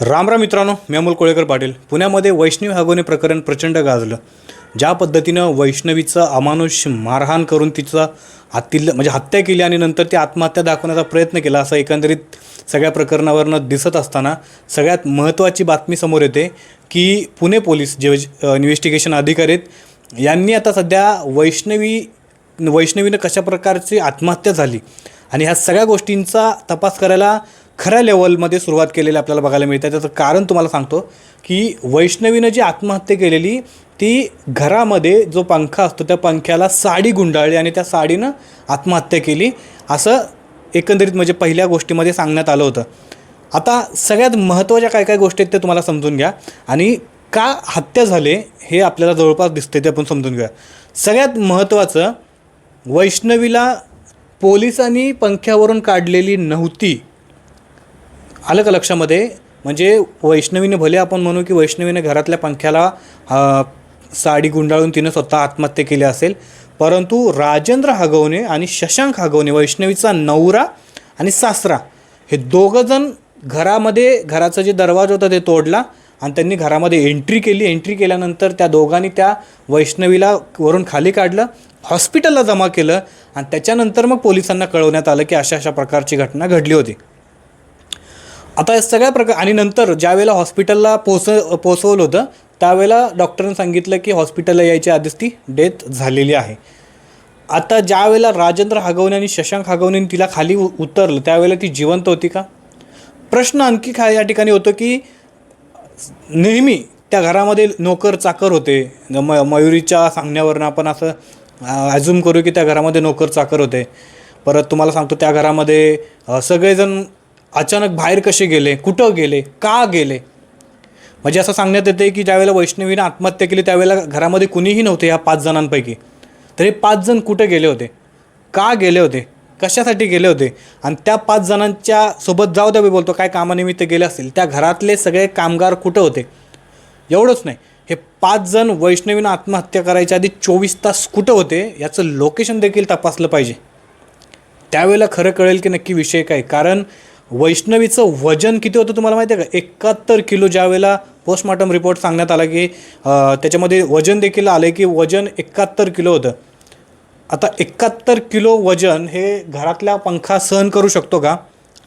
राम राम मित्रांनो मी अमोल कोळेकर पाटील. पुण्यामध्ये वैष्णवी हागोने प्रकरण प्रचंड गाजलं. ज्या पद्धतीनं वैष्णवीचं अमानुष मारहाण करून तिचं हत्तील म्हणजे हत्या केली आणि नंतर ती आत्महत्या दाखवण्याचा प्रयत्न केला असं एकंदरीत सगळ्या प्रकरणावरनं दिसत असताना सगळ्यात महत्त्वाची बातमी समोर येते की पुणे पोलीस जे इन्व्हेस्टिगेशन अधिकारी आहेत यांनी आता सध्या वैष्णवी वैष्णवीनं कशा प्रकारची आत्महत्या झाली आणि ह्या सगळ्या गोष्टींचा तपास करायला खऱ्या लेवलमध्ये सुरुवात केलेली आपल्याला बघायला मिळते. त्याचं कारण तुम्हाला सांगतो की वैष्णवीनं जी आत्महत्या केलेली ती घरामध्ये जो पंखा असतो त्या पंख्याला साडी गुंडाळली आणि त्या साडीनं आत्महत्या केली. असं एकंदरीत म्हणजे पहिल्या गोष्टीमध्ये सांगण्यात आलं होतं. आता सगळ्यात महत्त्वाच्या काय काय गोष्टी आहेत ते तुम्हाला समजून घ्या. आणि का हत्या झाले हे आपल्याला जवळपास दिसते ते आपण समजून घ्या सगळ्यात महत्त्वाचं वैष्णवीला पोलिसांनी पंख्यावरून काढलेली नव्हती. आलं का लक्षामध्ये? म्हणजे वैष्णवीने भले आपण म्हणू की वैष्णवीने घरातल्या पंख्याला साडी गुंडाळून तिनं स्वतः आत्महत्या केली असेल परंतु राजेंद्र हगवणे आणि शशांक हगवणे वैष्णवीचा नवरा आणि सासरा हे दोघंजण घरामध्ये घराचा जे दरवाजा होता ते तोडला आणि त्यांनी घरामध्ये एंट्री केली. एंट्री केल्यानंतर त्या दोघांनी त्या वैष्णवीला वरून खाली काढलं हॉस्पिटलला जमा केलं आणि त्याच्यानंतर मग पोलिसांना कळवण्यात आलं की अशा अशा प्रकारची घटना घडली होती. आता या सगळ्या प्रकार आणि नंतर ज्यावेळेला हॉस्पिटलला पोच पोचवलं होतं त्यावेळेला डॉक्टरांनी सांगितलं की हॉस्पिटलला यायच्या आधीच ती डेथ झालेली आहे. आता ज्यावेळेला राजेंद्र हागवणे आणि शशांक हगवणे तिला खाली उतरलं त्यावेळेला ती जिवंत होती का? प्रश्न आणखी खा या ठिकाणी होतो की नेहमी त्या घरामध्ये नोकर चाकर होते. म मयुरीच्या सांगण्यावरनं आपण असं ॲझ्युम करू की त्या घरामध्ये नोकर चाकर होते. परत तुम्हाला सांगतो त्या घरामध्ये सगळेजण अचानक बाहेर कसे गेले? कुठं गेले? का गेले? म्हणजे असं सांगण्यात येते की ज्यावेळेला वैष्णवीनं आत्महत्या केली त्यावेळेला घरामध्ये कुणीही नव्हते या पाच जणांपैकी. तर हे पाच जण कुठे गेले होते? का गेले होते? कशासाठी गेले होते? आणि त्या पाच जणांच्या सोबत जाऊ द्या मी बोलतो काय कामानिमित्त गेले असतील? त्या घरातले सगळे कामगार कुठं होते? एवढंच नाही. हे पाच जण वैष्णवीनं आत्महत्या करायच्या आधी चोवीस तास कुठं होते? याचं लोकेशन देखील तपासलं पाहिजे. त्यावेळेला खरं कळेल की नक्की विषय काय. कारण वैष्णवीचं वजन किती होतं तुम्हाला माहिती आहे का? एकाहत्तर किलो ज्यावेळेला पोस्टमॉर्टम रिपोर्ट सांगण्यात आला की त्याच्यामध्ये वजन देखील आलं की वजन एकाहत्तर किलो होतं. आता एकाहत्तर किलो वजन हे घरातल्या पंखा सहन करू शकतो का?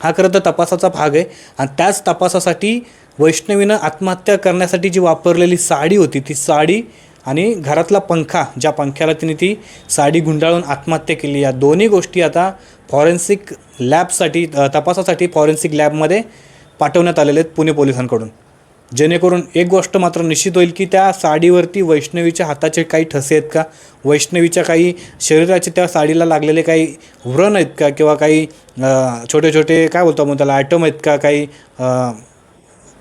हा खरं तर तपासाचा भाग आहे. आणि त्याच तपासासाठी वैष्णवीनं आत्महत्या करण्यासाठी जी वापरलेली साडी होती ती साडी आणि घरातला पंखा ज्या पंख्याला तिने ती साडी गुंडाळून आत्महत्या केली. या दोन्ही गोष्टी आता फॉरेन्सिक लॅबसाठी तपासासाठी फॉरेन्सिक लॅबमध्ये पाठवण्यात आलेले आहेत पुणे पोलिसांकडून. जेणेकरून एक गोष्ट मात्र निश्चित होईल की त्या साडीवरती वैष्णवीच्या हाताचे काही ठसे आहेत का? वैष्णवीच्या काही शरीराचे त्या साडीला लागलेले काही व्रण आहेत का? किंवा काही छोटे छोटे काय बोलतो आपण त्याला ॲटम आहेत का? काही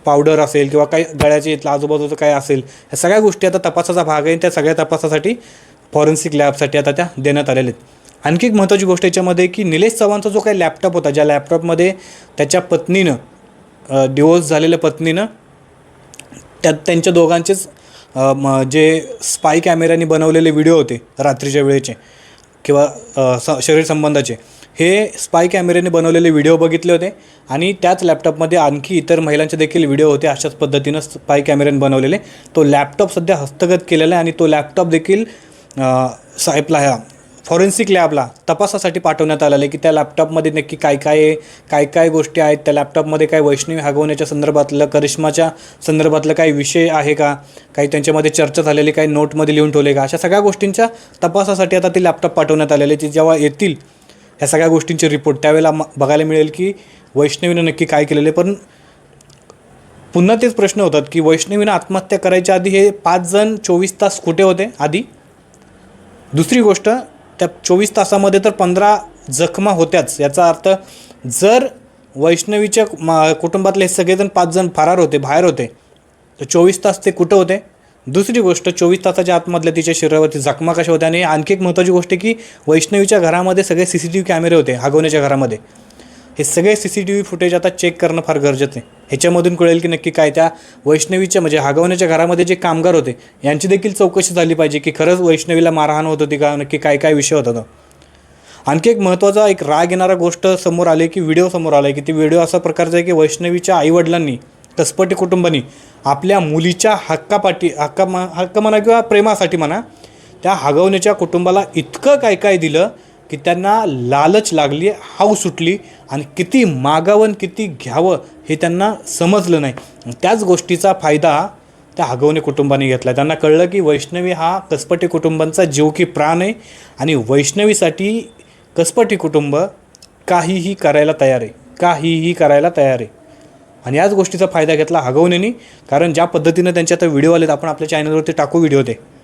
पावडर असेल किंवा काही गळ्याचे इथलं आजूबाजूचं काय असेल ह्या सगळ्या गोष्टी आता तपासाचा भाग आहे त्या सगळ्या तपासासाठी फॉरेन्सिक लॅबसाठी आता त्या देण्यात आलेल्या आहेत. आणखी एक महत्त्वाची गोष्ट याच्यामध्ये की निलेश चव्हाणचा जो काही लॅपटॉप होता ज्या लॅपटॉपमध्ये त्याच्या पत्नीनं डिवोर्स झालेल्या पत्नीनं त्यात त्यांच्या दोघांचेच म, जे स्पाय कॅमेऱ्याने बनवलेले व्हिडिओ होते रात्रीच्या वेळेचे किंवा स शरीर संबंधाचे हे स्पाय कॅमेऱ्याने बनवलेले व्हिडिओ बघितले होते. आणि त्याच लॅपटॉपमध्ये आणखी इतर महिलांचे देखील व्हिडिओ होते अशाच पद्धतीनं स्पाय कॅमेऱ्याने बनवलेले. तो लॅपटॉप सध्या हस्तगत केलेला आहे आणि तो लॅपटॉप देखील साहेबला ह्या फॉरेन्सिक लॅबला तपासासाठी पाठवण्यात आलेलं आहे की त्या लॅपटॉपमध्ये नक्की काय काय आहे काय काय गोष्टी आहेत. त्या लॅपटॉपमध्ये काय वैष्णवी हागवण्याच्या संदर्भातलं करिश्माच्या संदर्भातलं काही विषय आहे का? काही त्यांच्यामध्ये चर्चा झालेली काही नोटमध्ये लिहून ठेवले का? अशा सगळ्या गोष्टींच्या तपासासाठी आता ते लॅपटॉप पाठवण्यात आलेले आहे, जेव्हा येतील ह्या सगळ्या गोष्टींचे रिपोर्ट त्यावेळेला म- बघायला मिळेल की वैष्णवीनं नक्की काय केलेलं आहे. पण पुन्हा तेच प्रश्न होतात की वैष्णवीनं आत्महत्या करायच्या आधी हे पाच जण चोवीस तास कुठे होते आधी? दुसरी गोष्ट त्या चोवीस तासामध्ये तर पंधरा जखमा होत्याच. याचा अर्थ जर वैष्णवीच्या मा कुटुंबातले हे सगळेजण पाच जण फरार होते बाहेर होते तर चोवीस तास ते कुठं होते? दुसरी गोष्ट चोवीस तासाच्या आतमधल्या तिच्या शरीरावरती जखमा कशा होत्या आणि आणखी एक महत्त्वाची गोष्ट आहे की वैष्णवीच्या घरामध्ये सगळे सी सी टी व्ही कॅमेरे होते हागवण्याच्या घरामध्ये. हे सगळे C C T V footage आता चेक करणं फार गरजेचं आहे. ह्याच्यामधून कळेल की नक्की काय त्या वैष्णवीच्या म्हणजे हागवण्याच्या घरामध्ये जे कामगार होते यांची देखील चौकशी झाली पाहिजे की खरंच वैष्णवीला मारहाण होत होती का नक्की काय काय विषय होता तो. आणखी एक महत्त्वाचा एक राग येणारा गोष्ट समोर आली की व्हिडिओ समोर आला आहे की ती व्हिडिओ असा प्रकारचा आहे की वैष्णवीच्या आईवडिलांनी कसपटे कुटुंबानी आपल्या मुलीच्या हक्कापाठी हक्का हक्क म्हणा किंवा प्रेमासाठी म्हणा त्या हगवण्याच्या कुटुंबाला इतकं काय काय दिलं की त्यांना लालच लागली हाव सुटली आणि किती मागावं किती घ्यावं हे त्यांना समजलं नाही. त्याच गोष्टीचा फायदा त्या हगवणे कुटुंबाने घेतला. त्यांना कळलं की वैष्णवी हा कसपटी कुटुंबांचा जीव की प्राण आहे आणि वैष्णवीसाठी कसपटी कुटुंब काहीही करायला तयार आहे. काहीही करायला तयार आहे. आणि याच गोष्टीचा फायदा घेतला हगवणेनी. कारण ज्या पद्धतीनं त्यांच्या आता व्हिडिओ आलेत आपण आपल्या चॅनलवरती टाकू व्हिडिओ ते.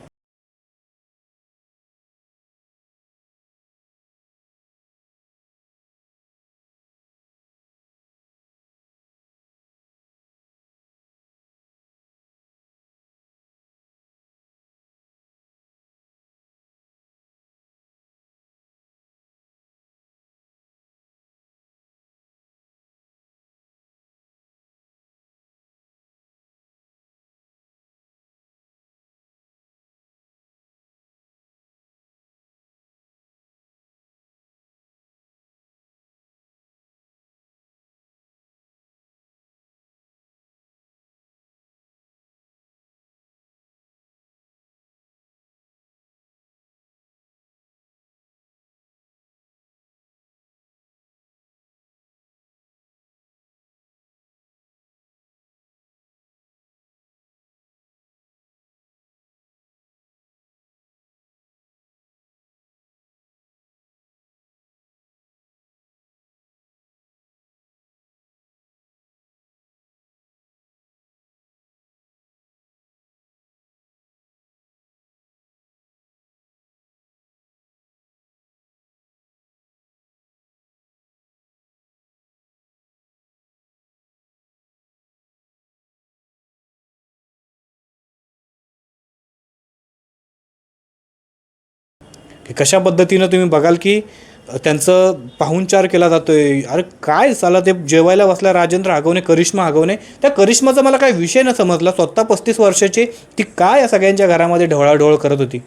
की कशा पद्धतीनं तुम्ही बघाल की त्यांचं पाहुणचार केला जातोय? अरे काय चाला ते जेवायला बसला राजेंद्र आगवणे करिश्मा आगवणे त्या करिश्माचा मला काय विषय न समजला. स्वतः पस्तीस वर्षाची ती काय या सगळ्यांच्या घरामध्ये ढवळाढवळ करत होती?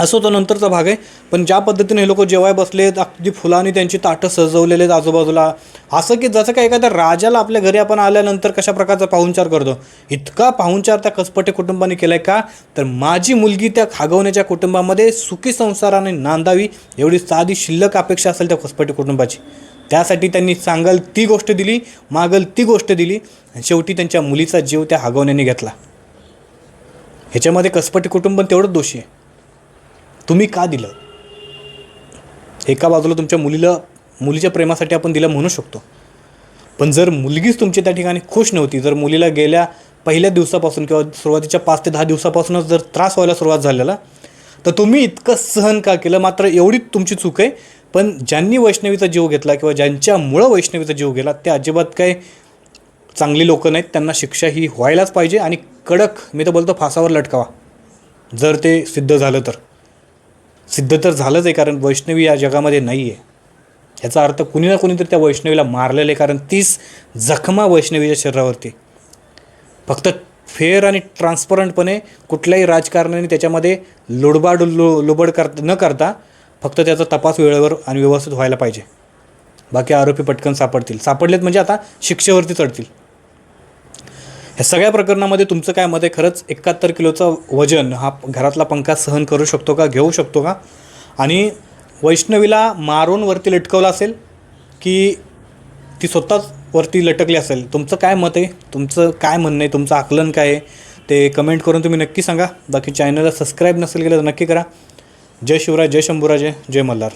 असो तो नंतरचा भाग आहे. पण ज्या पद्धतीने हे लोक जेवाय बसलेत अगदी फुलांनी त्यांची ताटं सजवलेले आहेत आजूबाजूला. असं की जसं काय एखाद्या राजाला आपल्या घरी आपण आल्यानंतर कशा प्रकारचा पाहुणचार करतो. इतका पाहुणचार त्या कसपटे कुटुंबाने केला आहे का? तर माझी मुलगी त्या खागवण्याच्या कुटुंबामध्ये सुखी संसाराने नांदावी एवढी साधी शिल्लक अपेक्षा असेल त्या कसपटे कुटुंबाची. त्यासाठी त्यांनी सांगाल ती गोष्ट दिली मागल ती गोष्ट दिली आणि शेवटी त्यांच्या मुलीचा जीव त्या हागवण्याने घेतला. ह्याच्यामध्ये कसपटी कुटुंब तेवढंच दोषी आहे. तुम्ही का दिलं? एका बाजूला तुमच्या मुलीला मुलीच्या प्रेमासाठी आपण दिलं म्हणू शकतो. पण जर मुलगीच तुमची त्या ठिकाणी खुश नव्हती जर मुलीला गेल्या पहिल्या दिवसापासून किंवा सुरुवातीच्या पाच ते दहा दिवसापासूनच जर त्रास व्हायला सुरुवात झालेला तर तुम्ही इतकं सहन का केलं? मात्र एवढीच तुमची चूक आहे. पण ज्यांनी वैष्णवीचा जीव घेतला किंवा ज्यांच्यामुळं वैष्णवीचा जीव गेला ते अजिबात काय चांगली लोकं नाहीत. त्यांना शिक्षा ही व्हायलाच पाहिजे आणि कडक मी तर बोलतो फासावर लटकावा. जर ते सिद्ध झालं तर. सिद्ध तर झालंच आहे कारण वैष्णवी या जगामध्ये नाही आहे याचा अर्थ कुणी ना कुणीतरी त्या वैष्णवीला मारलेलं आहे कारण तीच जखमा वैष्णवीच्या शरीरावरती फक्त फेअर आणि ट्रान्सपरंटपणे कुठल्याही राजकारण्याने त्याच्यामध्ये लुडबाड लु लुबड कर न करता फक्त त्याचा तपास वेळेवर आणि व्यवस्थित व्हायला पाहिजे. बाकी आरोपी पटकन सापडतील. सापडलेत म्हणजे आता शिक्षेवरती चढतील. ह्या सगळ्या प्रकरणामध्ये तुमचं काय मत आहे? खरंच एकाहत्तर किलोचं वजन हा घरातला पंखा सहन करू शकतो का घेऊ शकतो का? आणि वैष्णवीला मारून वरती लटकवलं असेल की ती स्वतःच वरती लटकली असेल तुमचं काय मत आहे? तुमचं काय म्हणणं आहे? तुमचं आकलन काय आहे? ते कमेंट करून तुम्ही नक्की सांगा. बाकी चॅनलला सबस्क्राईब नसेल केलं तर नक्की करा. जय शिवराय जय शंभूराजे जय मल्हार.